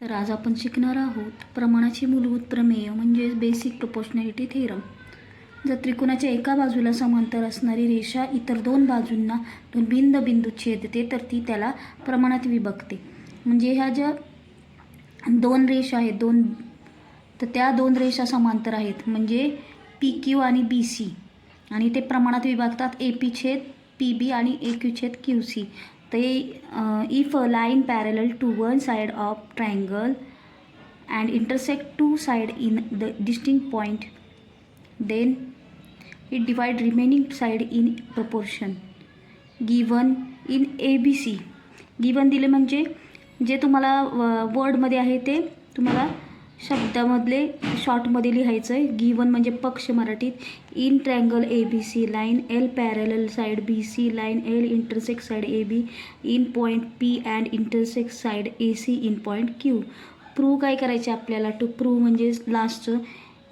तर आज आपण शिकणार आहोत प्रमाणाची मूलभूत प्रमेय म्हणजेच बेसिक प्रपोशनॅलिटी थेरम जर त्रिकोणाच्या एका बाजूला समांतर असणारी रेषा इतर दोन बाजूंना दोन बिंद बिंदू छेदते तर ती त्याला प्रमाणात विभक्ते. म्हणजे ह्या ज्या दोन रेषा आहेत दोन तर त्या दोन रेषा समांतर आहेत. म्हणजे पी क्यू आणि बी सी आणि ते प्रमाणात विभागतात ए पी छेद पी बी आणि ए क्यू छेद क्यू सी ते if a line parallel to one side of triangle and intersect two side in the distinct point then it divide remaining side in proportion given in A B C given दिले म्हणजे जे तुम्हाला वर्डमध्ये आहे ते तुम्हाला शब्दामधले शॉर्टमध्ये लिहायचं आहे गिवन म्हणजे पक्ष मराठीत in triangle A B C line L parallel side B C line L intersects side A B in point P and intersects side A C in point Q. Prove काय करायचे आपल्याला? टू प्रूव्ह म्हणजे लास्टचं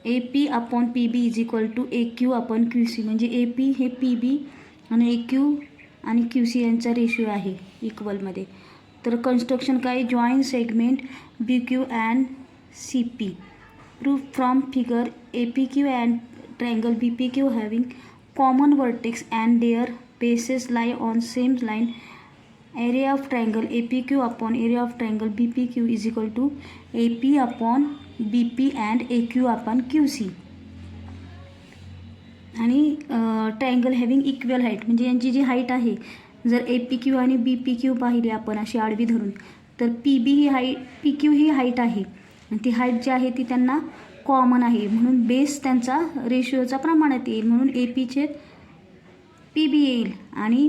A P upon P B is equal to A Q upon Q C. म्हणजे A P हे P B आणि A Q आणि Q C यांचा ratio आहे इक्वलमध्ये तर कन्स्ट्रक्शन काय? Join segment B Q and C P proof from figure A P Q and triangle B P Q having common vertex and their bases lie on same line area of triangle A P Q upon area of triangle B P Q is equal to A P upon B P and A Q upon Q C आणि triangle having equal height म्हणजे यांची जी height आहे जर ए P Q आणि बी P Q पाहिली आपण अशी आडवी धरून तर पी बी ही हाईट पी क्यू ही हाईट आहे. ती हाईट जी आहे ती त्यांना कॉमन आहे. म्हणून बेस त्यांचा रेशिओचा प्रमाणात येईल. म्हणून ए पीचे पी बी येईल. आणि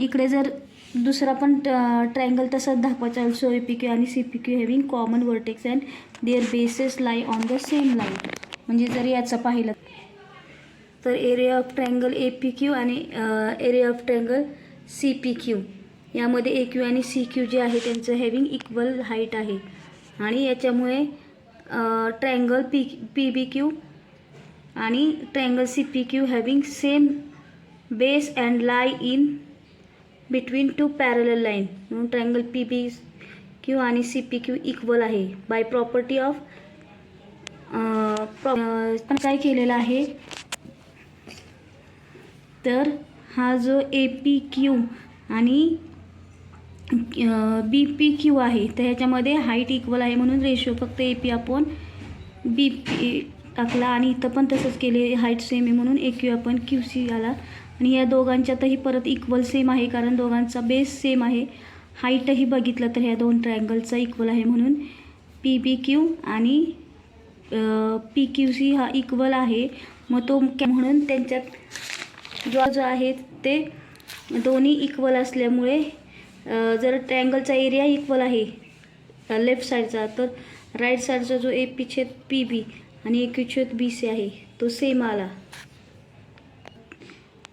इकडे जर दुसरा पण ट्रायंगल तसंच दाखवायचा ऑल्सो ए पी क्यू आणि C P Q having common vertex and their bases lie on the same line म्हणजे जर याचं पाहिलं तर area of triangle A P Q आणि area of triangle C P Q यामध्ये ए क्यू आणि C Q जे आहे त्यांचं हॅविंग इक्वल हाईट आहे. आणि याच्यामुळे triangle P P B Q आणि triangle C P Q having same base and lie in between two parallel line म्हणून ट्रँगल पी बी क्यू आणि सी पी क्यू इक्वल आहे. बाय प्रॉपर्टी ऑफ पण काय केलेलं आहे? तर हा जो ए पी क्यू आणि बी पी क्यू आहे. तर ह्याच्यामध्ये हाईट इक्वल आहे म्हणून रेशो फक्त ए पी आपण बी पी टाकला आणि इथं पण तसंच केले. हाईट सेम आहे म्हणून ए क्यू आपण क्यू सी आला. आणि या दोघांच्यातही परत इक्वल सेम आहे कारण दोघांचा बेस सेम आहे. हाईटही बघितलं तर ह्या दोन ट्रँगलचा इक्वल आहे म्हणून पी बी क्यू आणि पी क्यू सी हा इक्वल आहे. मग तो म्हणून त्यांच्यात जो जो आहे ते दोन्ही इक्वल असल्यामुळे जर ट्रँगलचा एरिया इक्वल आहे लेफ्ट साईडचा तर राईट साईडचा जो ए पी छेद पी बी आणि ए क्यू छेद बी सी आहे तो सेम आला.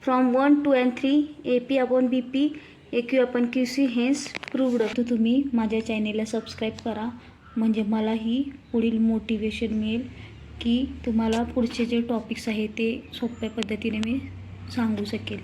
From one two and three A P upon B P A Q upon Q C hence proved तर तुम्ही माझ्या चॅनेलला सबस्क्राईब करा. म्हणजे मलाही पुढील मोटिवेशन मिळेल की तुम्हाला पुढचे जे टॉपिक्स आहे ते सोप्या पद्धतीने मी सांगू शकेल.